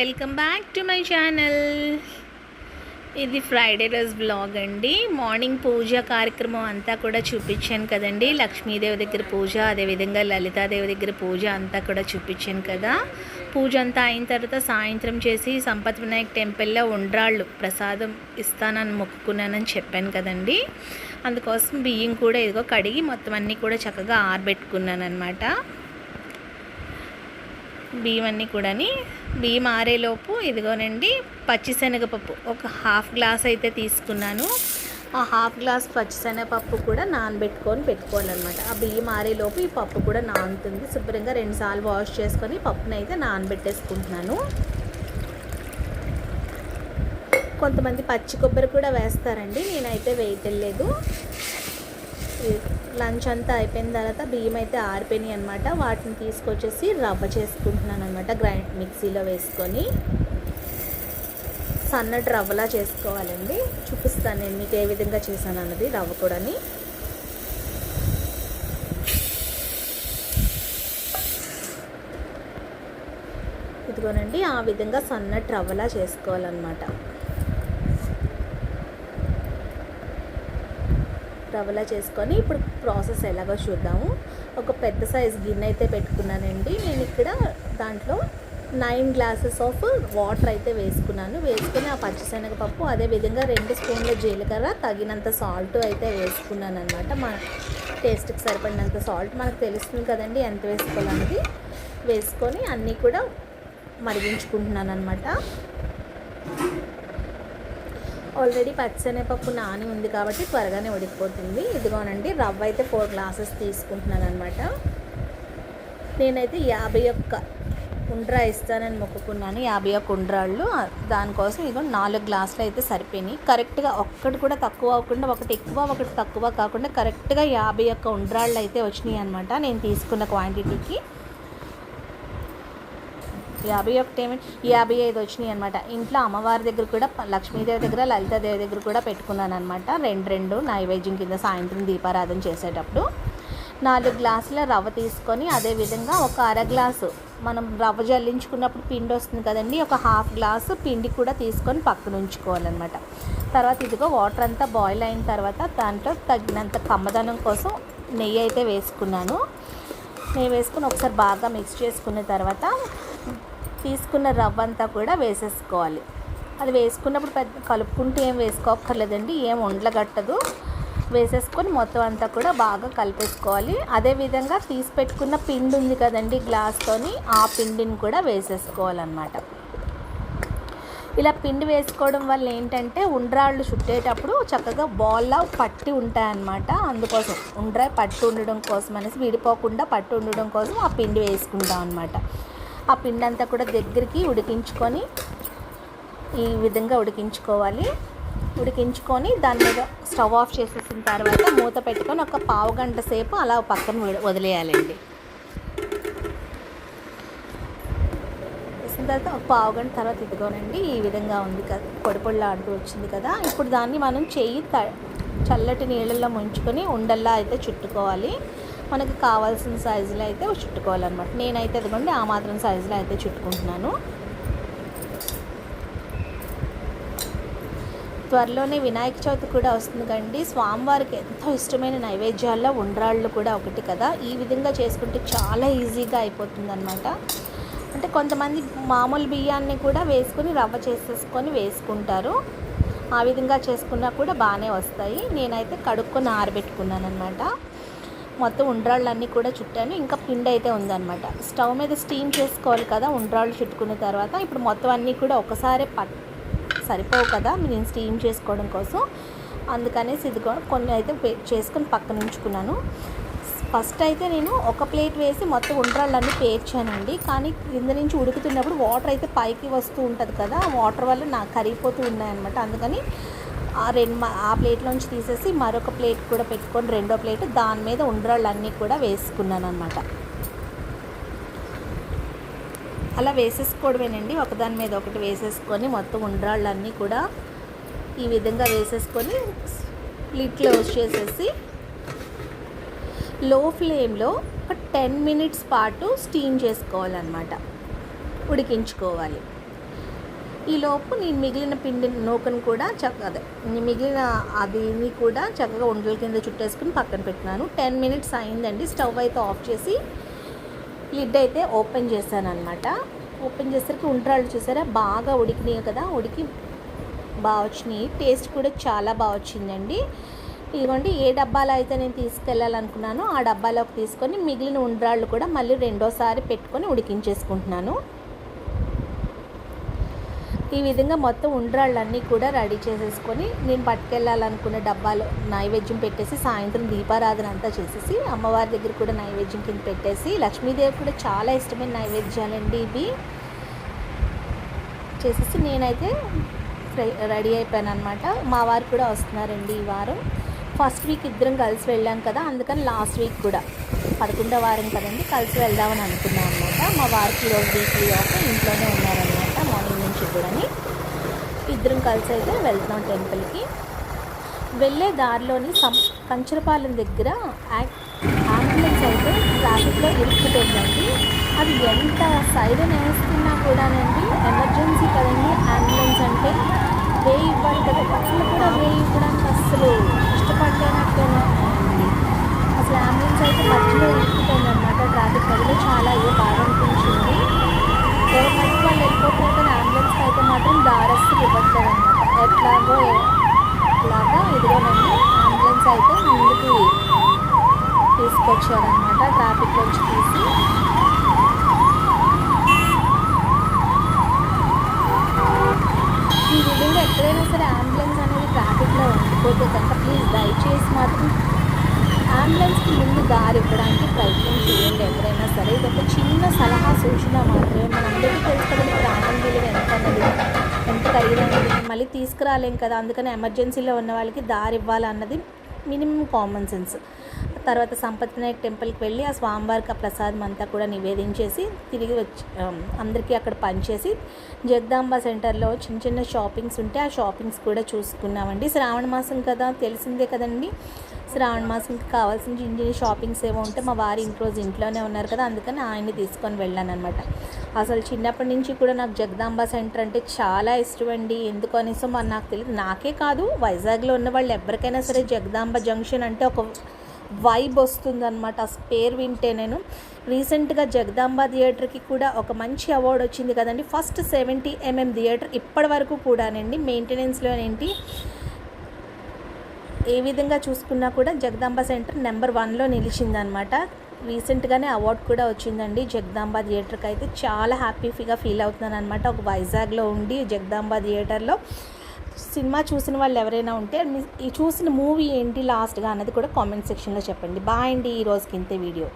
Welcome back to my channel. ఇది Friday రోజు blog అండి. మార్నింగ్ పూజ కార్యక్రమం అంతా కూడా చూపించాను కదండి. లక్ష్మీదేవి దగ్గర పూజ అదేవిధంగా లలితాదేవి దగ్గర పూజ అంతా కూడా చూపించాను కదా. పూజ అంతా అయిన తర్వాత సాయంత్రం చేసి సంపత్ వినాయక్ టెంపుల్లో ఉండ్రాళ్ళు ప్రసాదం ఇస్తానని మొక్కుకున్నానని చెప్పాను కదండి. అందుకోసం బియ్యం కూడా ఇదిగో కడిగి మొత్తం అన్నీ కూడా చక్కగా ఆరబెట్టుకున్నాను అనమాట బియ్యం అన్నీ కూడాని బియ్యం ఆరేలోపు ఇదిగోనండి పచ్చిశనగపప్పు. ఒక హాఫ్ గ్లాస్ అయితే తీసుకున్నాను. ఆ హాఫ్ గ్లాస్ పచ్చిశనగపప్పు కూడా నానబెట్టుకొని పెట్టుకోవాలన్నమాట. ఆ బియ్యం ఆరేలోపు ఈ పప్పు కూడా నానుతుంది. శుభ్రంగా రెండుసార్లు వాష్ చేసుకొని పప్పును అయితే నానబెట్టేసుకుంటున్నాను. కొంతమంది పచ్చి కొబ్బరి కూడా వేస్తారండి. నేనైతే వేయటలేదు లంచ్ అంతా అయిపోయిన తర్వాత బియ్యం అయితే ఆరిపోయినాయి అనమాట వాటిని తీసుకొచ్చేసి రవ్వ చేసుకుంటున్నాను అనమాట గ్రైండ్ మిక్సీలో వేసుకొని. సన్నటి రవ్వలా చేసుకోవాలండి. చూపిస్తాను నేను మీకు ఏ విధంగా చేశాను అన్నది రవ్వ కూడాని. ఇదిగోనండి ఆ విధంగా సన్నటి రవ్వలా చేసుకోవాలన్నమాట. రవ్వలా చేసుకొని ఇప్పుడు ప్రాసెస్ ఎలాగో చూద్దాము. ఒక పెద్ద సైజ్ గిన్నె అయితే పెట్టుకున్నానండి. నేను ఇక్కడ దాంట్లో నైన్ గ్లాసెస్ ఆఫ్ వాటర్ అయితే వేసుకున్నాను. వేసుకుని ఆ పచ్చిశనగపప్పు అదేవిధంగా రెండు స్పూన్ల జీలకర్ర తగినంత సాల్ట్ అయితే వేసుకున్నాను అనమాట మా టేస్ట్కి సరిపడినంత సాల్ట్ మనకు తెలుస్తుంది కదండి ఎంత వేసుకోవాలన్నది వేసుకొని అన్నీ కూడా మరిగించుకుంటున్నాను అనమాట ఆల్రెడీ పచ్చిశనగపప్పు నాని ఉంది కాబట్టి త్వరగానే ఉడికిపోతుంది. ఇదిగోనండి రవ్వ అయితే ఫోర్ గ్లాసెస్ తీసుకుంటున్నాను అనమాట నేనైతే యాభై ఒక్క ఉండ్రా ఇస్తానని మొక్కుకున్నాను. యాభై ఒక్క ఉండ్రాళ్ళు. దానికోసం ఇదిగో నాలుగు గ్లాసులు అయితే సరిపోయినాయి. కరెక్ట్గా ఒక్కటి కూడా తక్కువ అవ్వకుండా ఒకటి ఎక్కువ ఒకటి తక్కువ కాకుండా కరెక్ట్గా యాభై ఒక్క ఉండ్రాళ్ళు అయితే వచ్చినాయి అనమాట నేను తీసుకున్న క్వాంటిటీకి. యాభై ఒకటి ఏమి యాభై ఐదు వచ్చినాయి అనమాట ఇంట్లో అమ్మవారి దగ్గర కూడా లక్ష్మీదేవి దగ్గర లలితాదేవి దగ్గర కూడా పెట్టుకున్నాను అనమాట రెండు రెండు నైవేద్యం కింద సాయంత్రం దీపారాధన చేసేటప్పుడు. నాలుగు గ్లాసుల రవ్వ తీసుకొని అదేవిధంగా ఒక అర గ్లాసు మనం రవ్వ జల్లించుకున్నప్పుడు పిండి వస్తుంది కదండి ఒక హాఫ్ గ్లాసు పిండి కూడా తీసుకొని పక్కన ఉంచుకోవాలన్నమాట. తర్వాత ఇదిగో వాటర్ అంతా బాయిల్ అయిన తర్వాత దాంట్లో తగినంత కమ్మదనం కోసం నెయ్యి అయితే వేసుకున్నాను. నెయ్యి వేసుకుని ఒకసారి బాగా మిక్స్ చేసుకున్న తర్వాత తీసుకున్న రవ్వ అంతా కూడా వేసేసుకోవాలి. అది వేసుకున్నప్పుడు పెద్ద కలుపుకుంటూ ఏం వేసుకోక్కర్లేదండి ఏం ఉండలగట్టదు. వేసేసుకొని మొత్తం అంతా కూడా బాగా కలిపేసుకోవాలి. అదేవిధంగా తీసి పెట్టుకున్న పిండి ఉంది కదండి గ్లాస్తోని ఆ పిండిని కూడా వేసేసుకోవాలన్నమాట. ఇలా పిండి వేసుకోవడం వల్ల ఏంటంటే ఉండ్రాళ్ళు చుట్టేటప్పుడు చక్కగా బాల్లా పట్టి ఉంటాయన్నమాట. అందుకోసం ఉండ్రా పట్టు ఉండడం కోసం అనేసి విడిపోకుండా పట్టు ఉండడం కోసం ఆ పిండి వేసుకుంటాం అనమాట ఆ పిండి అంతా కూడా దగ్గరికి ఉడికించుకొని ఈ విధంగా ఉడికించుకోవాలి. ఉడికించుకొని దాని మీద స్టవ్ ఆఫ్ చేసేసిన తర్వాత మూత పెట్టుకొని ఒక పావు గంట సేపు అలా పక్కన వదిలేయాలండి. వేసిన తర్వాత ఒక పావు గంట తర్వాత ఇదిగోనండి ఈ విధంగా ఉంది కదా పొడి పొడిలా ఆడుతూ వచ్చింది కదా. ఇప్పుడు దాన్ని మనం చెయ్యి త చల్లటి నీళ్ళల్లో ముంచుకొని ఉండల్లా అయితే చుట్టుకోవాలి. మనకు కావాల్సిన సైజులో అయితే చుట్టుకోవాలన్నమాట. నేనైతే అదిగోండి ఆ మాత్రం సైజులో అయితే చుట్టుకుంటున్నాను. త్వరలోనే వినాయక చవితి కూడా వస్తుంది కండి స్వామివారికి ఎంతో ఇష్టమైన నైవేద్యాల్లో ఉండ్రాళ్ళు కూడా ఒకటి కదా. ఈ విధంగా చేసుకుంటే చాలా ఈజీగా అయిపోతుంది అనమాట అంటే కొంతమంది మామూలు బియ్యాన్ని కూడా వేసుకొని రవ్వ చేసేసుకొని వేసుకుంటారు. ఆ విధంగా చేసుకున్నా కూడా బాగానే వస్తాయి. నేనైతే కడుక్కొని ఆరబెట్టుకున్నాను అనమాట మొత్తం ఉండ్రాళ్ళన్నీ కూడా చుట్టాను. ఇంకా పిండి అయితే ఉందన్నమాట. స్టవ్ మీద స్టీమ్ చేసుకోవాలి కదా ఉండ్రాళ్ళు చుట్టుకున్న తర్వాత ఇప్పుడు మొత్తం అన్నీ కూడా ఒకసారి పట్ సరిపోవు కదా నేను స్టీమ్ చేసుకోవడం కోసం. అందుకనేసి ఇది కొన్ని అయితే చేసుకొని పక్కన ఉంచుకున్నాను. ఫస్ట్ అయితే నేను ఒక ప్లేట్ వేసి మొత్తం ఉండ్రాళ్ళన్నీ పేర్చానండి. కానీ కింద నుంచి ఉడుకుతున్నప్పుడు వాటర్ అయితే పైకి వస్తూ ఉంటుంది కదా వాటర్ వల్ల నాకు కరిగిపోతూ ఉన్నాయన్నమాట. అందుకని ఆ రెండు ఆ ప్లేట్లోంచి తీసేసి మరొక ప్లేట్ కూడా పెట్టుకొని రెండో ప్లేట్ దాని మీద ఉండ్రాళ్ళన్నీ కూడా వేసుకున్నాను అనమాట అలా వేసేసుకోవడమేనండి. ఒకదాని మీద ఒకటి వేసేసుకొని మొత్తం ఉండ్రాళ్ళన్నీ కూడా ఈ విధంగా వేసేసుకొని లిడ్ క్లోజ్ చేసేసి లో ఫ్లేమ్లో ఒక టెన్ మినిట్స్ పాటు స్టీమ్ చేసుకోవాలన్నమాట. ఉడికించుకోవాలి. ఈ లోపు నేను మిగిలిన పిండి నూకను కూడా చక్క అదే మిగిలిన అది కూడా చక్కగా ఉండల కింద చుట్టేసుకుని పక్కన పెట్టినాను. టెన్ మినిట్స్ అయిందండి. స్టవ్ అయితే ఆఫ్ చేసి లిడ్ అయితే ఓపెన్ చేశాను అనమాట ఓపెన్ చేసరికి ఉండ్రాళ్ళు చూసారా? బాగా ఉడికినాయి కదా ఉడికి బాగా వచ్చినాయి. టేస్ట్ కూడా చాలా బాగా వచ్చిందండి. ఇదిగోండి ఏ డబ్బాలో అయితే నేను తీసుకెళ్ళాలనుకున్నానో ఆ డబ్బాలోకి తీసుకొని మిగిలిన ఉండ్రాళ్ళు కూడా మళ్ళీ రెండోసారి పెట్టుకొని ఉడికించేసుకుంటున్నాను. ఈ విధంగా మొత్తం ఉండ్రాళ్ళన్నీ కూడా రెడీ చేసేసుకొని నేను పట్టుకెళ్ళాలనుకున్న డబ్బాలో నైవేద్యం పెట్టేసి సాయంత్రం దీపారాధన అంతా చేసేసి అమ్మవారి దగ్గర కూడా నైవేద్యం కింద పెట్టేసి లక్ష్మీదేవి కూడా చాలా ఇష్టమైన నైవేద్యాలండి ఇవి. చేసేసి నేనైతే రెడీ అయిపోయాను అనమాట మా వారు కూడా వస్తున్నారండి ఈ వారం. ఫస్ట్ వీక్ ఇద్దరం కలిసి వెళ్ళాం కదా అందుకని లాస్ట్ వీక్ కూడా పదకొండో వారం కదండి కలిసి వెళ్దామని అనుకున్నాం అనమాట మా వారికి ఈరోజు వీక్లీ ఆఫ్ ఇంట్లోనే ఉన్నారనమాట కూడాని ఇద్దరం కలిసి అయితే వెళ్తున్నాం టెంపుల్కి. వెళ్ళే దారిలోని సం కంచరపాలెం దగ్గర అంబులెన్స్ అయితే ట్రాఫిక్లో ఇరుక్కుపోయిందండి. అది ఎంత సైరన్ వేస్తున్నా కూడానండి ఎమర్జెన్సీ కదండి అంబులెన్స్ అంటే. వేయి ఇవ్వాలి కదా అసలు కూడా వేయి ఇవ్వడానికి అసలు ఇష్టపడలేనట్టేనా అండి అసలు అంబులెన్స్ అయితే మధ్యలో ఇరుక్కుపోయింది అనమాట ట్రాఫిక్ మధ్యలో చాలా అయ్యో బాగా అనిపించింది ఎవరి మధ్య వాళ్ళు వెళ్ళిపోతున్నారు కానీ అంబులెన్స్కి అయితే మాత్రం దారస్సు ఇవ్వట్లేదు అనమాట ఎట్లాగో ఇలాగా ఇదిగోనండి అంబులెన్స్ అయితే ముందుకి తీసుకొచ్చారనమాట ట్రాఫిక్లోంచి తీసి. ఈ విధంగా ఎక్కడైనా సరే అంబులెన్స్ అనేది ట్రాఫిక్లో ఉండిపోతే కనుక ప్లీజ్ దయచేసి మాత్రం అంబులెన్స్కి ముందు దారి ఇవ్వడానికి ప్రయత్నం చేయండి ఎవరైనా సరే. ఇది ఒక చిన్న సలహా సూచన మాత్రమే. మనందరికీ తెలుసుకోవడం ప్రాణం విలువ ఎంత అన్నది. ఎంత ఖరీదైనది మళ్ళీ తీసుకురాలేం కదా అందుకని ఎమర్జెన్సీలో ఉన్న వాళ్ళకి దారి ఇవ్వాలన్నది మినిమం కామన్ సెన్స్. తర్వాత సంపత్ వినాయక్ టెంపుల్కి వెళ్ళి ఆ స్వామివారికి ఆ ప్రసాదం అంతా కూడా నివేదించేసి తిరిగి వచ్చి అందరికీ అక్కడ పనిచేసి జగదాంబ సెంటర్లో చిన్న చిన్న షాపింగ్స్ ఉంటే ఆ షాపింగ్స్ కూడా చూసుకున్నామండి. శ్రావణ మాసం కదా తెలిసిందే కదండి? శ్రావణ మాసంకి కావాల్సిన చిన్న చిన్న షాపింగ్స్ ఏమో ఉంటే మా వారి ఇంటి రోజు ఇంట్లోనే ఉన్నారు కదా అందుకని ఆయన్ని తీసుకొని వెళ్ళాను అనమాట అసలు చిన్నప్పటి నుంచి కూడా నాకు జగదాంబ సెంటర్ అంటే చాలా ఇష్టం అండి ఎందుకు అనేసో మరి నాకు తెలియదు నాకే కాదు వైజాగ్లో ఉన్న వాళ్ళు ఎవరికైనా సరే జగదాంబ జంక్షన్ అంటే ఒక వైబ్ వస్తుందన్నమాట. ఆ పేరు వింటే నేను. రీసెంట్గా జగదాంబ థియేటర్కి కూడా ఒక మంచి అవార్డు వచ్చింది కదండి. ఫస్ట్ సెవెంటీ ఎంఎం థియేటర్ ఇప్పటి వరకు కూడానండి. మెయింటెనెన్స్లో ఏంటి ఏ విధంగా చూసుకున్నా కూడా జగదాంబ సెంటర్ నెంబర్ వన్లో నిలిచిందనమాట రీసెంట్గానే అవార్డు కూడా వచ్చిందండి జగదాంబ థియేటర్కి. అయితే చాలా హ్యాపీగా ఫీల్ అవుతున్నాను అనమాట ఒక వైజాగ్లో ఉండి జగదాంబ థియేటర్లో సినిమా చూసిన వాళ్ళు ఎవరైనా ఉంటే ఈ చూసిన మూవీ ఏంటి లాస్ట్గా అన్నది కూడా కామెంట్ సెక్షన్లో చెప్పండి. బాయ్ అండి ఈ రోజుకి ఇంతే వీడియో.